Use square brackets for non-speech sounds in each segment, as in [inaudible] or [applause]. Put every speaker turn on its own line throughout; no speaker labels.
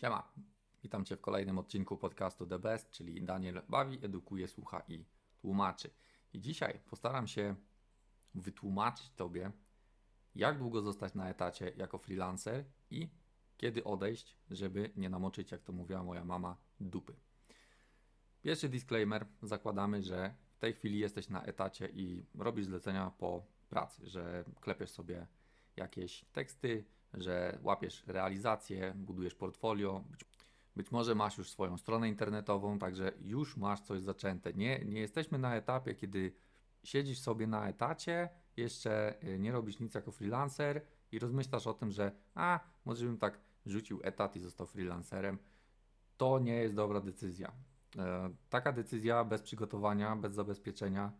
Siema, witam Cię w kolejnym odcinku podcastu The Best, czyli Daniel bawi, edukuje, słucha i tłumaczy. I dzisiaj postaram się wytłumaczyć Tobie, jak długo zostać na etacie jako freelancer i kiedy odejść, żeby nie namoczyć, jak to mówiła moja mama, dupy. Pierwszy disclaimer, zakładamy, że w tej chwili jesteś na etacie i robisz zlecenia po pracy, że klepiesz sobie jakieś teksty, że łapiesz realizację, budujesz portfolio, być, może masz już swoją stronę internetową, także już masz coś zaczęte. Nie, nie jesteśmy na etapie, kiedy siedzisz sobie na etacie, jeszcze y, nie robisz nic jako freelancer i rozmyślasz o tym, że a, może bym tak rzucił etat i został freelancerem. To nie jest dobra decyzja. E, Taka decyzja bez przygotowania, bez zabezpieczenia,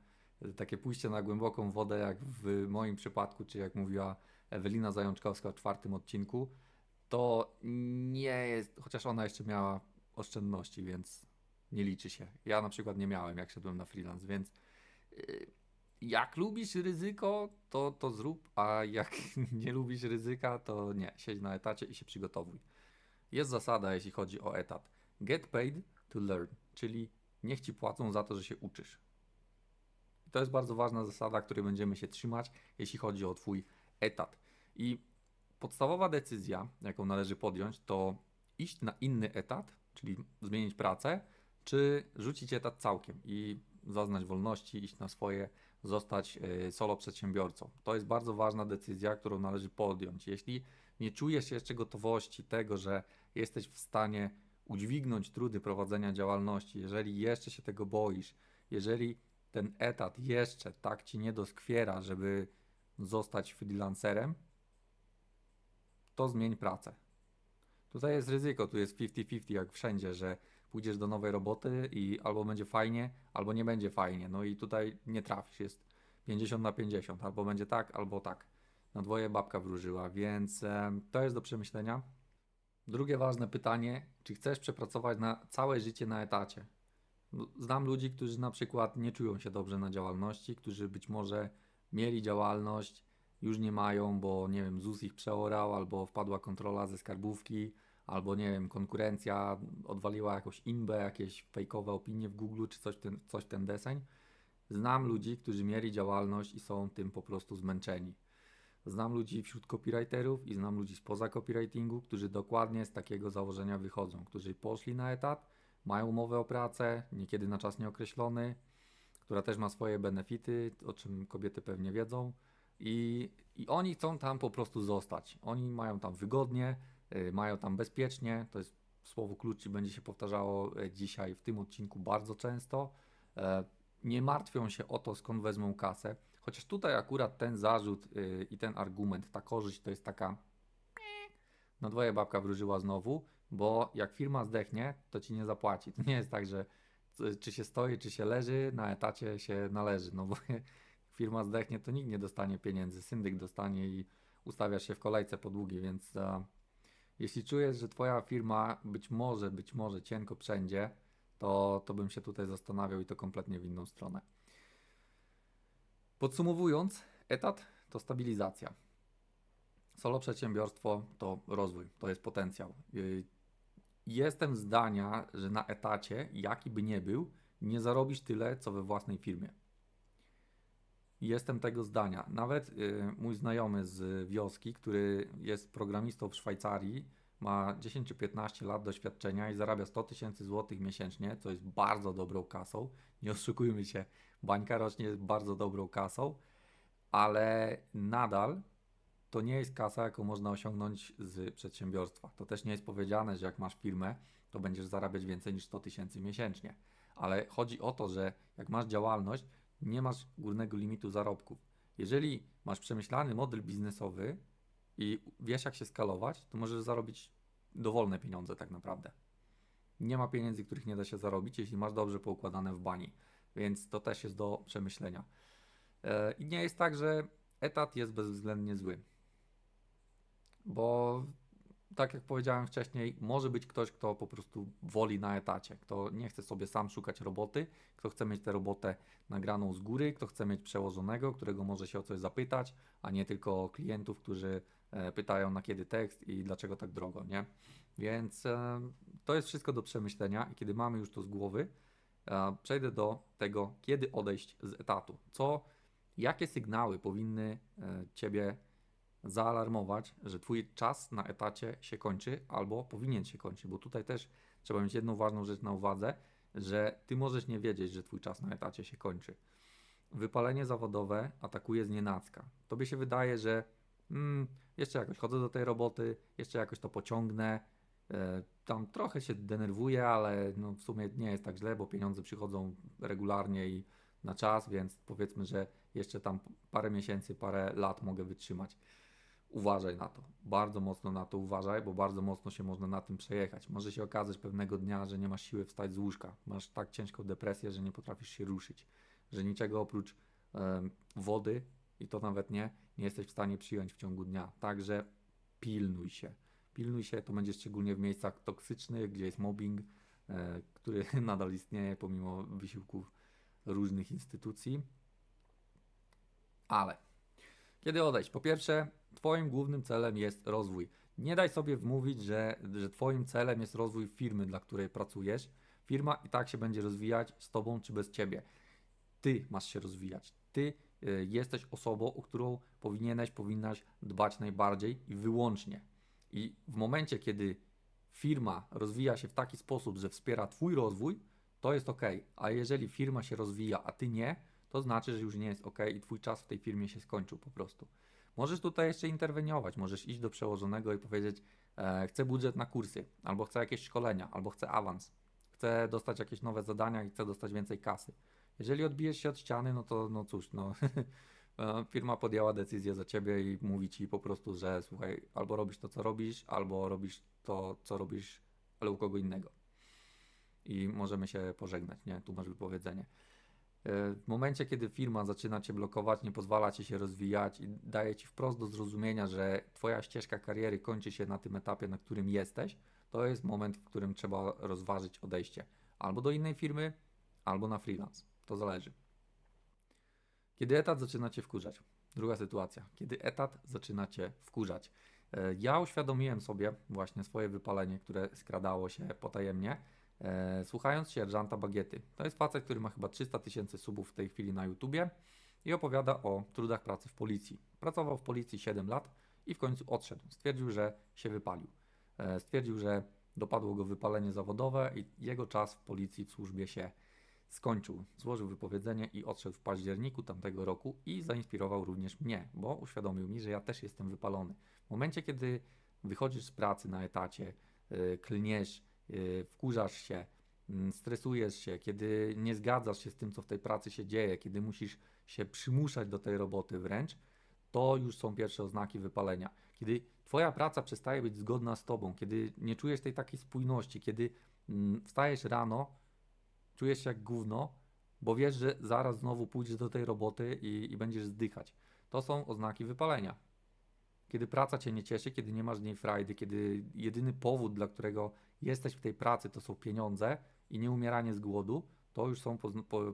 takie pójście na głęboką wodę, jak w moim przypadku, czy jak mówiła Ewelina Zajączkowska w czwartym odcinku, to nie jest, chociaż ona jeszcze miała oszczędności, więc nie liczy się. Ja na przykład nie miałem, jak szedłem na freelance, więc yy, jak lubisz ryzyko, to, to zrób, a jak [laughs] nie lubisz ryzyka, to nie, siedź na etacie i się przygotowuj. Jest zasada, jeśli chodzi o etat. Get paid to learn, czyli niech ci płacą za to, że się uczysz. I to jest bardzo ważna zasada, której będziemy się trzymać, jeśli chodzi o Twój etat. I podstawowa decyzja, jaką należy podjąć, to iść na inny etat, czyli zmienić pracę, czy rzucić etat całkiem i zaznać wolności, iść na swoje, zostać e, solo przedsiębiorcą. To jest bardzo ważna decyzja, którą należy podjąć. Jeśli nie czujesz jeszcze gotowości tego, że jesteś w stanie udźwignąć trudy prowadzenia działalności, jeżeli jeszcze się tego boisz, jeżeli ten etat jeszcze tak ci nie doskwiera, żeby zostać freelancerem, to zmień pracę. Tutaj jest ryzyko, tu jest 50-50 jak wszędzie, że pójdziesz do nowej roboty i albo będzie fajnie, albo nie będzie fajnie. No i tutaj nie trafisz, jest 50 na 50, albo będzie tak, albo tak. Na dwoje babka wróżyła, więc to jest do przemyślenia. Drugie ważne pytanie, czy chcesz przepracować na całe życie na etacie? No, Znam ludzi, którzy na przykład nie czują się dobrze na działalności, którzy być może mieli działalność, już nie mają, bo nie wiem, ZUS ich przeorał, albo wpadła kontrola ze skarbówki, albo nie wiem, konkurencja odwaliła jakąś imbę, jakieś fejkowe opinie w Google, czy coś ten, coś ten deseń. Znam ludzi, którzy mieli działalność i są tym po prostu zmęczeni. Znam ludzi wśród copywriterów i znam ludzi spoza copywritingu, którzy dokładnie z takiego założenia wychodzą, którzy poszli na etat, mają umowę o pracę, niekiedy na czas nieokreślony, która też ma swoje benefity, o czym kobiety pewnie wiedzą. I, I oni chcą tam po prostu zostać. Oni mają tam wygodnie, y, mają tam bezpiecznie. To jest słowo klucz będzie się powtarzało e, dzisiaj w tym odcinku bardzo często. E, Nie martwią się o to, skąd wezmą kasę. Chociaż tutaj akurat ten zarzut y, i ten argument, ta korzyść to jest taka na dwoje babka wróżyła znowu, bo jak firma zdechnie, to ci nie zapłaci. To nie jest tak, że czy się stoi, czy się leży, na etacie się należy. No bo [laughs] firma zdechnie, to nikt nie dostanie pieniędzy. Syndyk dostanie i ustawiasz się w kolejce po długi, więc e, jeśli czujesz, że twoja firma być może, być może cienko przędzie, to, to bym się tutaj zastanawiał i to kompletnie w inną stronę. Podsumowując, etat to stabilizacja. Solo przedsiębiorstwo to rozwój, to jest potencjał. Jestem zdania, że na etacie, jaki by nie był, nie zarobisz tyle, co we własnej firmie. Jestem tego zdania. Nawet yy, mój znajomy z wioski, który jest programistą w Szwajcarii, ma 10 czy 15 lat doświadczenia i zarabia 100 tysięcy złotych miesięcznie, co jest bardzo dobrą kasą. Nie oszukujmy się, bańka rocznie jest bardzo dobrą kasą, ale nadal to nie jest kasa, jaką można osiągnąć z przedsiębiorstwa. To też nie jest powiedziane, że jak masz firmę, to będziesz zarabiać więcej niż 100 tysięcy miesięcznie. Ale chodzi o to, że jak masz działalność, nie masz górnego limitu zarobków. Jeżeli masz przemyślany model biznesowy i wiesz, jak się skalować, to możesz zarobić dowolne pieniądze tak naprawdę. Nie ma pieniędzy, których nie da się zarobić, jeśli masz dobrze poukładane w bani. Więc to też jest do przemyślenia. E, I nie jest tak, że etat jest bezwzględnie zły. Bo tak jak powiedziałem wcześniej, może być ktoś, kto po prostu woli na etacie, kto nie chce sobie sam szukać roboty, kto chce mieć tę robotę nagraną z góry, kto chce mieć przełożonego, którego może się o coś zapytać, a nie tylko klientów, którzy e, pytają na kiedy tekst i dlaczego tak drogo, nie? Więc e, to jest wszystko do przemyślenia i kiedy mamy już to z głowy, e, przejdę do tego, kiedy odejść z etatu. Co, jakie sygnały powinny Ciebie zaalarmować, że Twój czas na etacie się kończy albo powinien się kończyć, bo tutaj też trzeba mieć jedną ważną rzecz na uwadze, że Ty możesz nie wiedzieć, że Twój czas na etacie się kończy. Wypalenie zawodowe atakuje z. Tobie się wydaje, że mm, jeszcze jakoś chodzę do tej roboty, jeszcze jakoś to pociągnę, e, tam trochę się denerwuję, ale no w sumie nie jest tak źle, bo pieniądze przychodzą regularnie i na czas, więc powiedzmy, że jeszcze tam parę miesięcy, parę lat mogę wytrzymać. Uważaj na to, bardzo mocno na to uważaj, bo bardzo mocno się można na tym przejechać. Może się okazać pewnego dnia, że nie masz siły wstać z łóżka, masz tak ciężką depresję, że nie potrafisz się ruszyć, że niczego oprócz wody i to nawet nie, nie jesteś w stanie przyjąć w ciągu dnia. Także pilnuj się. Pilnuj się, to będzie szczególnie w miejscach toksycznych, gdzie jest mobbing, e, który [laughs] nadal istnieje pomimo wysiłków różnych instytucji. Ale kiedy odejść? Po pierwsze, Twoim głównym celem jest rozwój. Nie daj sobie wmówić, że, że Twoim celem jest rozwój firmy, dla której pracujesz. Firma i tak się będzie rozwijać z Tobą czy bez Ciebie. Ty masz się rozwijać. Ty y, jesteś osobą, o którą powinieneś, powinnaś dbać najbardziej i wyłącznie. I w momencie, kiedy firma rozwija się w taki sposób, że wspiera Twój rozwój, to jest ok. A jeżeli firma się rozwija, a Ty nie, to znaczy, że już nie jest ok i Twój czas w tej firmie się skończył po prostu. Możesz tutaj jeszcze interweniować, możesz iść do przełożonego i powiedzieć: e, Chcę budżet na kursy, albo chcę jakieś szkolenia, albo chcę awans, chcę dostać jakieś nowe zadania i chcę dostać więcej kasy. Jeżeli odbijesz się od ściany, no to no cóż, no, [laughs] e, firma podjęła decyzję za ciebie i mówi ci po prostu, że słuchaj, albo robisz to, co robisz, albo robisz to, co robisz, ale u kogo innego. I możemy się pożegnać, nie? Tu masz wypowiedzenie. E, W momencie, kiedy firma zaczyna cię blokować, nie pozwala ci się rozwijać i daje ci wprost do zrozumienia, że twoja ścieżka kariery kończy się na tym etapie, na którym jesteś, to jest moment, w którym trzeba rozważyć odejście albo do innej firmy, albo na freelance. To zależy. Kiedy etat zaczyna cię wkurzać? Druga sytuacja. Kiedy etat zaczyna cię wkurzać? E, Ja uświadomiłem sobie właśnie swoje wypalenie, które skradało się potajemnie, e, słuchając sierżanta Bagiety. To jest facet, który ma chyba 300 tysięcy subów w tej chwili na YouTubie i opowiada o trudach pracy w policji. Pracował w policji 7 lat i w końcu odszedł. Stwierdził, że się wypalił. E, Stwierdził, że dopadło go wypalenie zawodowe i jego czas w policji w służbie się skończył. Złożył wypowiedzenie i odszedł w październiku tamtego roku i zainspirował również mnie, bo uświadomił mi, że ja też jestem wypalony. W momencie, kiedy wychodzisz z pracy na etacie, yy, klniesz, wkurzasz się, mm, stresujesz się, kiedy nie zgadzasz się z tym, co w tej pracy się dzieje, kiedy musisz się przymuszać do tej roboty wręcz, to już są pierwsze oznaki wypalenia. Kiedy Twoja praca przestaje być zgodna z Tobą, kiedy nie czujesz tej takiej spójności, kiedy mm, wstajesz rano, czujesz się jak gówno, bo wiesz, że zaraz znowu pójdziesz do tej roboty i, i będziesz zdychać. To są oznaki wypalenia. Kiedy praca cię nie cieszy, kiedy nie masz w niej frajdy, kiedy jedyny powód, dla którego jesteś w tej pracy, to są pieniądze i nie umieranie z głodu, to już są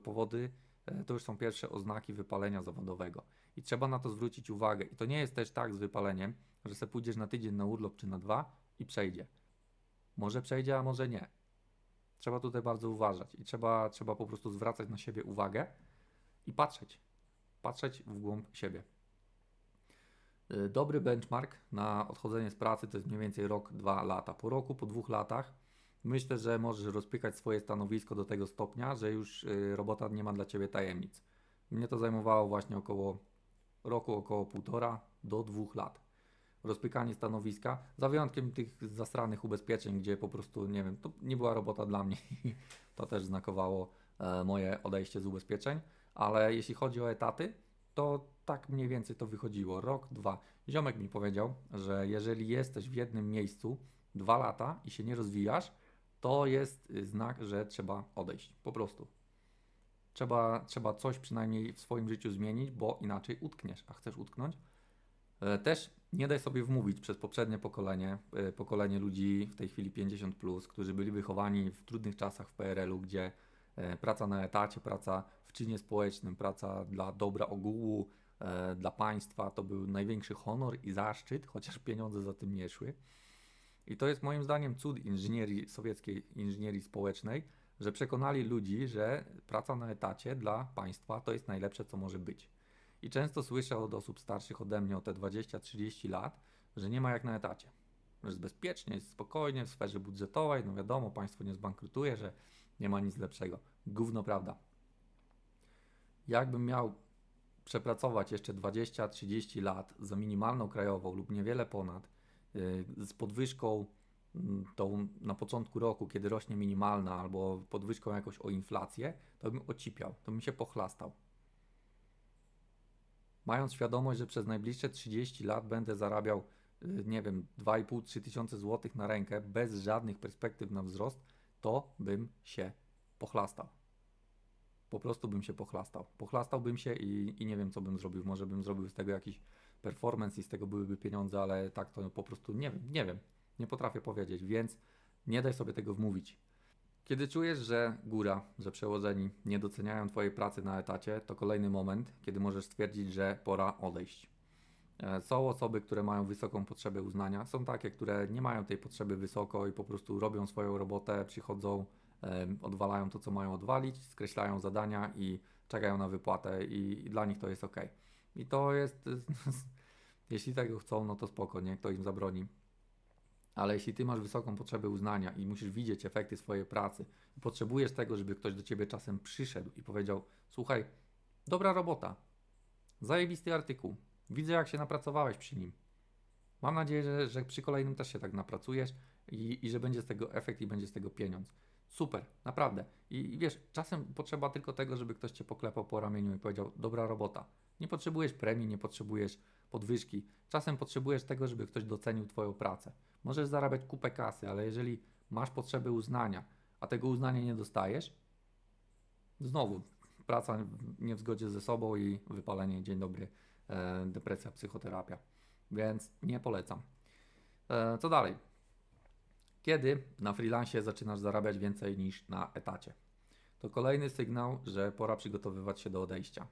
powody, e, to już są pierwsze oznaki wypalenia zawodowego. I trzeba na to zwrócić uwagę. I to nie jest też tak z wypaleniem, że se pójdziesz na tydzień na urlop czy na dwa i przejdzie. Może przejdzie, a może nie. Trzeba tutaj bardzo uważać i trzeba, trzeba po prostu zwracać na siebie uwagę i patrzeć. Patrzeć w głąb siebie. Y, Dobry benchmark na odchodzenie z pracy to jest mniej więcej rok, dwa lata. Po roku, po dwóch latach myślę, że możesz rozpykać swoje stanowisko do tego stopnia, że już y, robota nie ma dla Ciebie tajemnic. Mnie to zajmowało właśnie około roku, około półtora do dwóch lat rozpykanie stanowiska, za wyjątkiem tych zasranych ubezpieczeń, gdzie po prostu, nie wiem, to nie była robota dla mnie. [laughs] to też znakowało e, moje odejście z ubezpieczeń, ale jeśli chodzi o etaty, to tak mniej więcej to wychodziło. Rok, dwa. Ziomek mi powiedział, że jeżeli jesteś w jednym miejscu dwa lata i się nie rozwijasz, to jest y, znak, że trzeba odejść. Po prostu. Trzeba, trzeba coś przynajmniej w swoim życiu zmienić, bo inaczej utkniesz, a chcesz utknąć, E, Też nie daj sobie wmówić przez poprzednie pokolenie, e, pokolenie ludzi w tej chwili 50, plus, którzy byli wychowani w trudnych czasach w PRL-u, gdzie e, praca na etacie, praca w czynie społecznym, praca dla dobra ogółu, dla państwa, to był największy honor i zaszczyt, chociaż pieniądze za tym nie szły. I to jest moim zdaniem cud inżynierii sowieckiej, inżynierii społecznej, że przekonali ludzi, że praca na etacie dla państwa to jest najlepsze, co może być. I często słyszę od osób starszych ode mnie o te 20-30 lat, że nie ma jak na etacie. Że jest bezpiecznie, jest spokojnie w sferze budżetowej, no wiadomo, państwo nie zbankrutuje, że nie ma nic lepszego. Gówno prawda. Jakbym miał przepracować jeszcze 20-30 lat za minimalną krajową lub niewiele ponad, yy, z podwyżką mm, tą na początku roku, kiedy rośnie minimalna, albo podwyżką jakoś o inflację, to bym ocipiał, to bym się pochlastał. Mając świadomość, że przez najbliższe 30 lat będę zarabiał, yy, nie wiem, 2,5-3 tysiące złotych na rękę, bez żadnych perspektyw na wzrost, to bym się pochlastał. Po prostu bym się pochlastał. Pochlastałbym się i, i nie wiem, co bym zrobił. Może bym zrobił z tego jakiś performance i z tego byłyby pieniądze, ale tak to po prostu nie wiem, nie wiem. Nie potrafię powiedzieć, więc nie daj sobie tego wmówić. Kiedy czujesz, że góra, że przełożeni nie doceniają Twojej pracy na etacie, to kolejny moment, kiedy możesz stwierdzić, że pora odejść. E, Są osoby, które mają wysoką potrzebę uznania, są takie, które nie mają tej potrzeby wysoko i po prostu robią swoją robotę, przychodzą, odwalają to, co mają odwalić, skreślają zadania i czekają na wypłatę i, i dla nich to jest ok. I to jest, [laughs] jeśli tego chcą, no to spoko, nie, kto im zabroni. Ale jeśli ty masz wysoką potrzebę uznania i musisz widzieć efekty swojej pracy, i potrzebujesz tego, żeby ktoś do ciebie czasem przyszedł i powiedział: Słuchaj, dobra robota, zajebisty artykuł, widzę jak się napracowałeś przy nim. Mam nadzieję, że, że przy kolejnym też się tak napracujesz i, i że będzie z tego efekt i będzie z tego pieniądz. Super, naprawdę. I, I wiesz, czasem potrzeba tylko tego, żeby ktoś cię poklepał po ramieniu i powiedział: Dobra robota. Nie potrzebujesz premii, nie potrzebujesz podwyżki. Czasem potrzebujesz tego, żeby ktoś docenił Twoją pracę. Możesz zarabiać kupę kasy, ale jeżeli masz potrzebę uznania, a tego uznania nie dostajesz, znowu praca nie w zgodzie ze sobą i wypalenie, dzień dobry, e, depresja, psychoterapia. Więc nie polecam. E, co dalej? Kiedy na freelancie zaczynasz zarabiać więcej niż na etacie? To kolejny sygnał, że pora przygotowywać się do odejścia.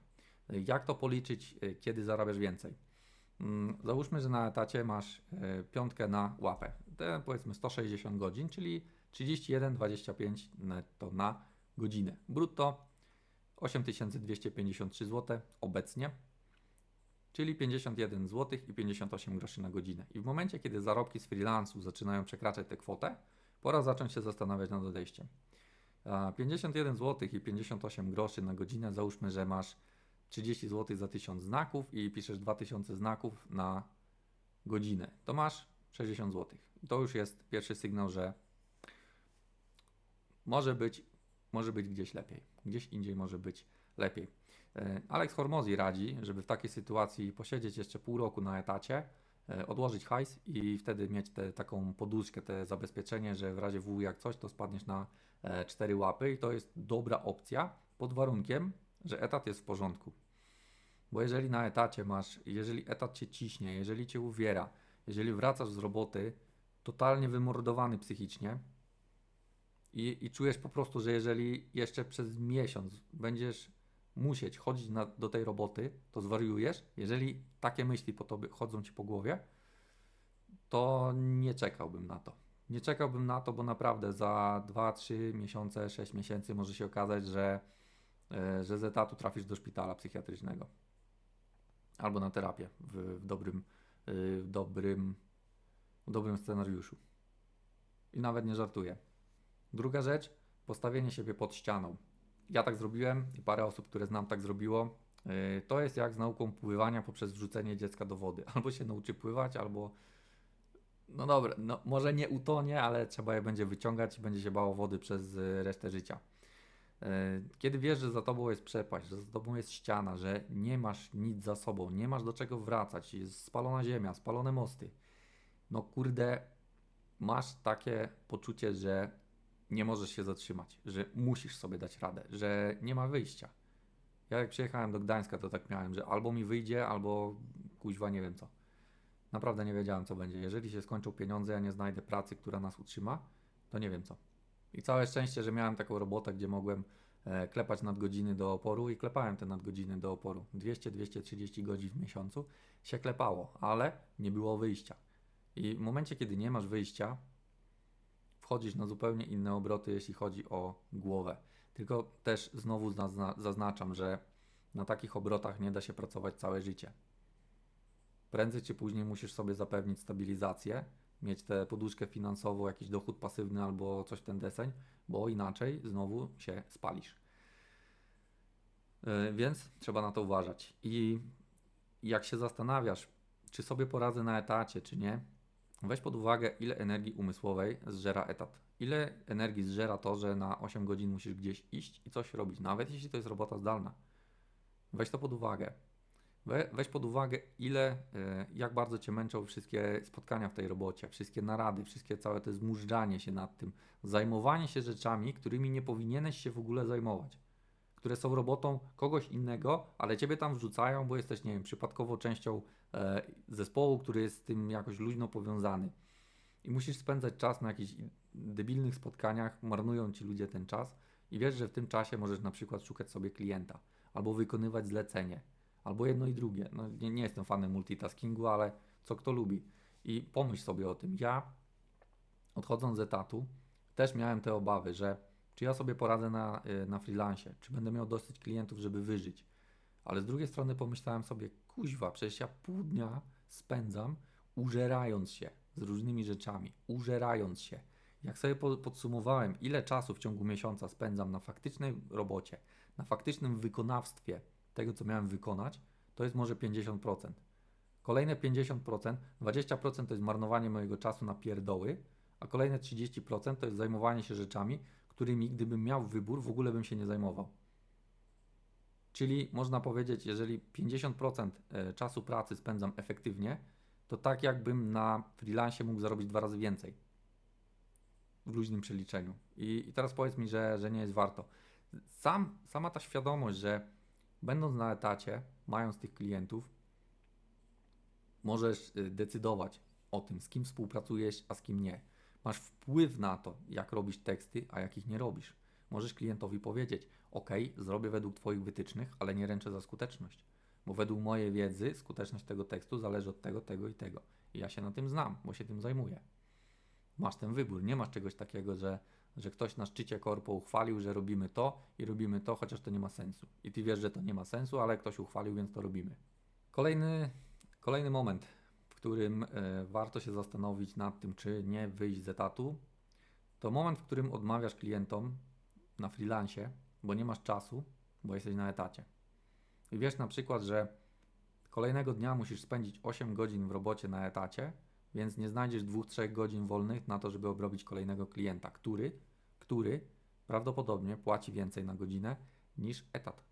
Jak to policzyć, e, kiedy zarabiasz więcej? Mm, Załóżmy, że na etacie masz e, piątkę na łapę. Te powiedzmy 160 godzin, czyli 31,25 netto na godzinę. Brutto 8253 zł obecnie, czyli 51 zł i 58 groszy na godzinę. I w momencie, kiedy zarobki z freelansu zaczynają przekraczać tę kwotę, pora zacząć się zastanawiać nad odejściem. A 51 zł i 58 groszy na godzinę, załóżmy, że masz 30 zł za 1000 znaków i piszesz 2000 znaków na godzinę, to masz 60 zł. To już jest pierwszy sygnał, że może być, może być gdzieś lepiej. Gdzieś indziej może być lepiej. E, Alex Hormozy radzi, żeby w takiej sytuacji posiedzieć jeszcze pół roku na etacie, e, odłożyć hajs i wtedy mieć tę taką poduszkę, te zabezpieczenie, że w razie W jak coś, to spadniesz na e, cztery łapy i to jest dobra opcja pod warunkiem, że etat jest w porządku. Bo jeżeli na etacie masz, jeżeli etat cię ciśnie, jeżeli cię uwiera, jeżeli wracasz z roboty totalnie wymordowany psychicznie i, i czujesz po prostu, że jeżeli jeszcze przez miesiąc będziesz musieć chodzić na, do tej roboty, to zwariujesz. Jeżeli takie myśli po tobie chodzą ci po głowie, to nie czekałbym na to. Nie czekałbym na to, bo naprawdę za 2-3 miesiące, 6 miesięcy może się okazać, że, e, że z etatu trafisz do szpitala psychiatrycznego albo na terapię w, w dobrym, y, w dobrym, w dobrym scenariuszu. I nawet nie żartuję. Druga rzecz, postawienie siebie pod ścianą. Ja tak zrobiłem i parę osób, które znam, tak zrobiło. Y, To jest jak z nauką pływania poprzez wrzucenie dziecka do wody. Albo się nauczy pływać, albo. No dobra, no może nie utonie, ale trzeba je będzie wyciągać i będzie się bało wody przez y, resztę życia. E, Kiedy wiesz, że za tobą jest przepaść, że za tobą jest ściana, że nie masz nic za sobą, nie masz do czego wracać, jest spalona ziemia, spalone mosty, no kurde, masz takie poczucie, że nie możesz się zatrzymać, że musisz sobie dać radę, że nie ma wyjścia. Ja jak przyjechałem do Gdańska, to tak miałem, że albo mi wyjdzie, albo kuźwa nie wiem co. Naprawdę nie wiedziałem, co będzie. Jeżeli się skończą pieniądze, ja nie znajdę pracy, która nas utrzyma, to nie wiem co. I całe szczęście, że miałem taką robotę, gdzie mogłem e, klepać nadgodziny do oporu i klepałem te nadgodziny do oporu. 200-230 godzin w miesiącu się klepało, ale nie było wyjścia. I w momencie, kiedy nie masz wyjścia, wchodzisz na zupełnie inne obroty, jeśli chodzi o głowę. Tylko też znowu zazna- zaznaczam, że na takich obrotach nie da się pracować całe życie. Prędzej czy później musisz sobie zapewnić stabilizację, mieć tę poduszkę finansową, jakiś dochód pasywny albo coś ten deseń, bo inaczej znowu się spalisz. Yy, Więc trzeba na to uważać. I jak się zastanawiasz, czy sobie poradzę na etacie, czy nie, weź pod uwagę, ile energii umysłowej zżera etat. Ile energii zżera to, że na 8 godzin musisz gdzieś iść i coś robić, nawet jeśli to jest robota zdalna. Weź to pod uwagę. We, weź pod uwagę, ile, e, jak bardzo cię męczą wszystkie spotkania w tej robocie, wszystkie narady, wszystkie całe to zmużdżanie się nad tym, zajmowanie się rzeczami, którymi nie powinieneś się w ogóle zajmować, które są robotą kogoś innego, ale ciebie tam wrzucają, bo jesteś, nie wiem, przypadkowo częścią zespołu, który jest z tym jakoś luźno powiązany. I musisz spędzać czas na jakichś debilnych spotkaniach, marnują ci ludzie ten czas i wiesz, że w tym czasie możesz na przykład szukać sobie klienta albo wykonywać zlecenie, albo jedno i drugie. No, nie, nie jestem fanem multitaskingu, ale co kto lubi. I pomyśl sobie o tym. Ja, odchodząc z etatu, też miałem te obawy, że czy ja sobie poradzę na, y, na freelancie, czy będę miał dosyć klientów, żeby wyżyć. Ale z drugiej strony pomyślałem sobie, kuźwa, przecież ja pół dnia spędzam użerając się z różnymi rzeczami, użerając się. Jak sobie po- podsumowałem, ile czasu w ciągu miesiąca spędzam na faktycznej robocie, na faktycznym wykonawstwie tego, co miałem wykonać, to jest może 50%. Kolejne 50%, 20% to jest marnowanie mojego czasu na pierdoły, a kolejne 30% to jest zajmowanie się rzeczami, którymi gdybym miał wybór, w ogóle bym się nie zajmował. Czyli można powiedzieć, jeżeli 50% e, czasu pracy spędzam efektywnie, to tak jakbym na freelancie mógł zarobić dwa razy więcej w luźnym przeliczeniu. I, i teraz powiedz mi, że, że nie jest warto. Sam, sama ta świadomość, że będąc na etacie, mając tych klientów, możesz y, decydować o tym, z kim współpracujesz, a z kim nie. Masz wpływ na to, jak robisz teksty, a jakich nie robisz. Możesz klientowi powiedzieć: OK, zrobię według Twoich wytycznych, ale nie ręczę za skuteczność. Bo według mojej wiedzy skuteczność tego tekstu zależy od tego, tego i tego. I ja się na tym znam, bo się tym zajmuję. Masz ten wybór. Nie masz czegoś takiego, że, że ktoś na szczycie korpo uchwalił, że robimy to i robimy to, chociaż to nie ma sensu. I ty wiesz, że to nie ma sensu, ale ktoś uchwalił, więc to robimy. Kolejny, kolejny moment, w którym e, warto się zastanowić nad tym, czy nie wyjść z etatu, to moment, w którym odmawiasz klientom na freelancie, bo nie masz czasu, bo jesteś na etacie. I wiesz na przykład, że kolejnego dnia musisz spędzić 8 godzin w robocie na etacie, więc nie znajdziesz 2-3 godzin wolnych na to, żeby obrobić kolejnego klienta, który, który prawdopodobnie płaci więcej na godzinę niż etat.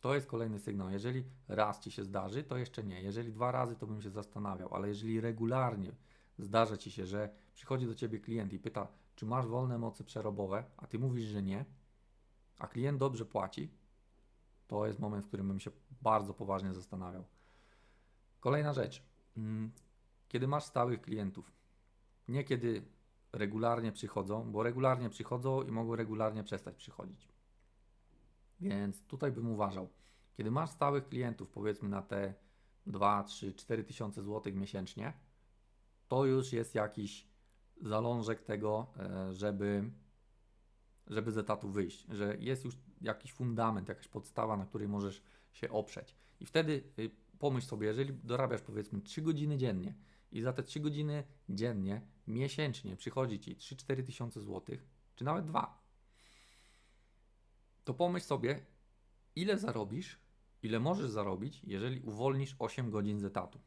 To jest kolejny sygnał. Jeżeli raz ci się zdarzy, to jeszcze nie. Jeżeli dwa razy, to bym się zastanawiał, ale jeżeli regularnie zdarza ci się, że przychodzi do ciebie klient i pyta, czy masz wolne mocy przerobowe, a ty mówisz, że nie, a klient dobrze płaci, to jest moment, w którym bym się bardzo poważnie zastanawiał. Kolejna rzecz. Mm, Kiedy masz stałych klientów, nie kiedy regularnie przychodzą, bo regularnie przychodzą i mogą regularnie przestać przychodzić. Więc tutaj bym uważał, kiedy masz stałych klientów, powiedzmy na te 2, 3, 4 tysiące złotych miesięcznie, to już jest jakiś zalążek tego, e, żeby, żeby z etatu wyjść, że jest już jakiś fundament, jakaś podstawa, na której możesz się oprzeć. I wtedy y, pomyśl sobie, jeżeli dorabiasz powiedzmy 3 godziny dziennie i za te 3 godziny dziennie, miesięcznie przychodzi Ci 3-4 tysiące złotych, czy nawet 2, to pomyśl sobie, ile zarobisz, ile możesz zarobić, jeżeli uwolnisz 8 godzin z etatu.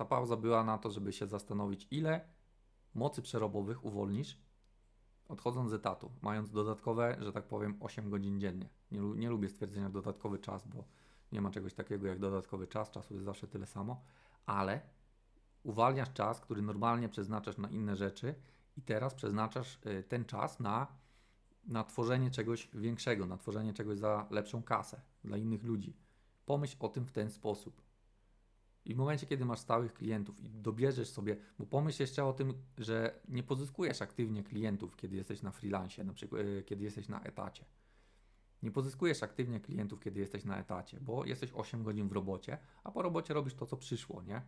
Ta pauza była na to, żeby się zastanowić, ile mocy przerobowych uwolnisz, odchodząc z etatu, mając dodatkowe, że tak powiem, 8 godzin dziennie. Nie, nie lubię stwierdzenia dodatkowy czas, bo nie ma czegoś takiego jak dodatkowy czas, czasu jest zawsze tyle samo, ale uwalniasz czas, który normalnie przeznaczasz na inne rzeczy i teraz przeznaczasz y, ten czas na, na tworzenie czegoś większego, na tworzenie czegoś za lepszą kasę dla innych ludzi. Pomyśl o tym w ten sposób. I w momencie, kiedy masz stałych klientów i dobierzesz sobie, bo pomyśl jeszcze o tym, że nie pozyskujesz aktywnie klientów, kiedy jesteś na freelancie, na przykład e, kiedy jesteś na etacie. Nie pozyskujesz aktywnie klientów, kiedy jesteś na etacie, bo jesteś 8 godzin w robocie, a po robocie robisz to, co przyszło, nie?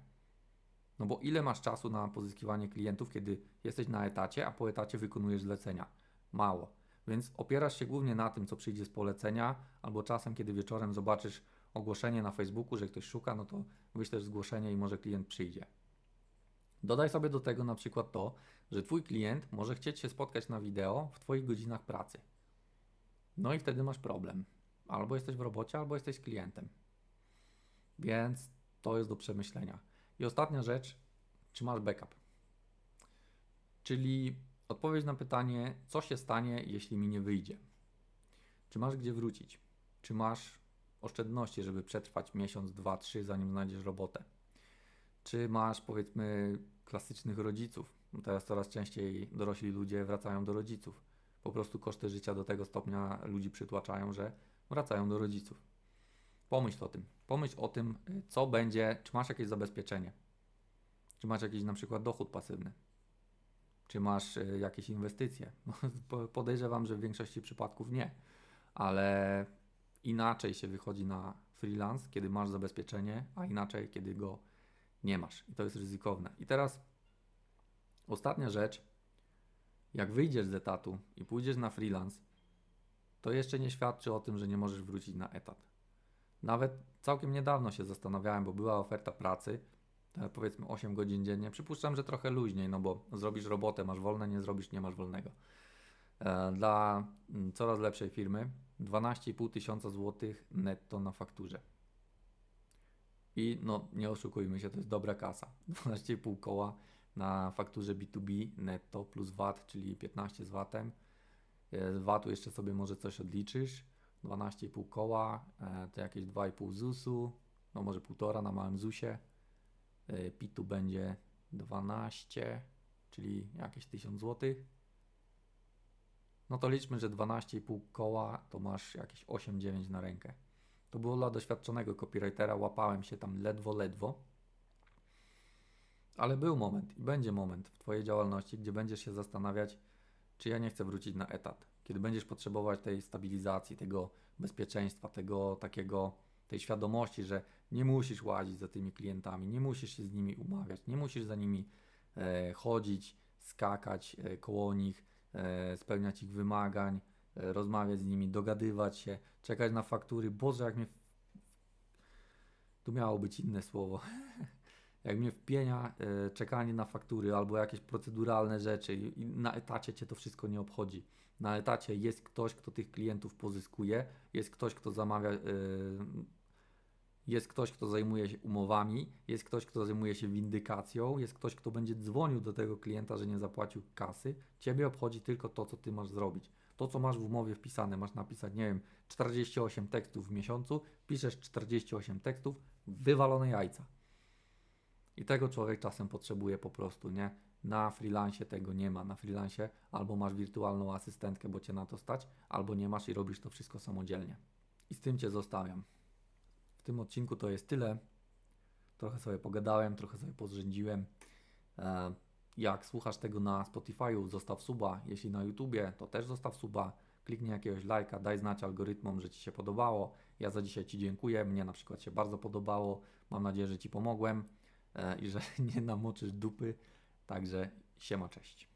No bo ile masz czasu na pozyskiwanie klientów, kiedy jesteś na etacie, a po etacie wykonujesz zlecenia? Mało. Więc opierasz się głównie na tym, co przyjdzie z polecenia, albo czasem, kiedy wieczorem zobaczysz ogłoszenie na Facebooku, że ktoś szuka, no to wyślesz zgłoszenie i może klient przyjdzie. Dodaj sobie do tego na przykład to, że Twój klient może chcieć się spotkać na wideo w Twoich godzinach pracy. No i wtedy masz problem. Albo jesteś w robocie, albo jesteś klientem. Więc to jest do przemyślenia. I ostatnia rzecz, czy masz backup? Czyli odpowiedź na pytanie, co się stanie, jeśli mi nie wyjdzie? Czy masz gdzie wrócić? Czy masz oszczędności, żeby przetrwać miesiąc, dwa, trzy, zanim znajdziesz robotę? Czy masz, powiedzmy, klasycznych rodziców? No teraz coraz częściej dorośli ludzie wracają do rodziców. Po prostu koszty życia do tego stopnia ludzi przytłaczają, że wracają do rodziców. Pomyśl o tym. Pomyśl o tym, co będzie, czy masz jakieś zabezpieczenie. Czy masz jakiś na przykład dochód pasywny. Czy masz y, jakieś inwestycje? [laughs] No, po- podejrzewam, że w większości przypadków nie, ale inaczej się wychodzi na freelance, kiedy masz zabezpieczenie, a inaczej, kiedy go nie masz. I to jest ryzykowne. I teraz ostatnia rzecz. Jak wyjdziesz z etatu i pójdziesz na freelance, to jeszcze nie świadczy o tym, że nie możesz wrócić na etat. Nawet całkiem niedawno się zastanawiałem, bo była oferta pracy, powiedzmy 8 godzin dziennie. Przypuszczam, że trochę luźniej, no bo zrobisz robotę, masz wolne, nie zrobisz, nie masz wolnego. E, Dla mm, coraz lepszej firmy 12,5 tysiąca złotych netto na fakturze. I no, nie oszukujmy się, to jest dobra kasa. [laughs] 12,5 koła na fakturze B2B netto plus VAT, czyli 15 z VAT-em. E, Z VAT-u jeszcze sobie może coś odliczysz. 12,5 koła, e, to jakieś 2,5 ZUS-u, no może 1,5 na małym ZUS-ie. E, PIT-u będzie 12, czyli jakieś 1000 zł. No to liczmy, że 12,5 koła to masz jakieś 8-9 na rękę. To było dla doświadczonego copywritera, łapałem się tam ledwo, ledwo. Ale był moment i będzie moment w Twojej działalności, gdzie będziesz się zastanawiać, czy ja nie chcę wrócić na etat. Kiedy będziesz potrzebować tej stabilizacji, tego bezpieczeństwa, tego takiego, tej świadomości, że nie musisz łazić za tymi klientami, nie musisz się z nimi umawiać, nie musisz za nimi e, chodzić, skakać e, koło nich, spełniać ich wymagań, e, rozmawiać z nimi, dogadywać się, czekać na faktury. Boże, jak mnie. Tu miało być inne słowo. [laughs] jak mnie wpienia e, czekanie na faktury albo jakieś proceduralne rzeczy i, na etacie cię to wszystko nie obchodzi. Na etacie jest ktoś, kto tych klientów pozyskuje, jest ktoś, kto zamawia, e, jest ktoś, kto zajmuje się umowami, jest ktoś, kto zajmuje się windykacją, jest ktoś, kto będzie dzwonił do tego klienta, że nie zapłacił kasy. Ciebie obchodzi tylko to, co ty masz zrobić. To, co masz w umowie wpisane, masz napisać, nie wiem, 48 tekstów w miesiącu, piszesz 48 tekstów, wywalone jajca. I tego człowiek czasem potrzebuje po prostu, nie? Na freelancie tego nie ma. Na freelancie albo masz wirtualną asystentkę, bo cię na to stać, albo nie masz i robisz to wszystko samodzielnie. I z tym cię zostawiam. W tym odcinku to jest tyle. Trochę sobie pogadałem, trochę sobie pozrzędziłem. E, Jak słuchasz tego na Spotify'u, zostaw suba. Jeśli na YouTubie, to też zostaw suba. Kliknij jakiegoś lajka, daj znać algorytmom, że Ci się podobało. Ja za dzisiaj Ci dziękuję. Mnie na przykład się bardzo podobało. Mam nadzieję, że Ci pomogłem e, i że [laughs] nie namoczysz dupy. Także siema, cześć.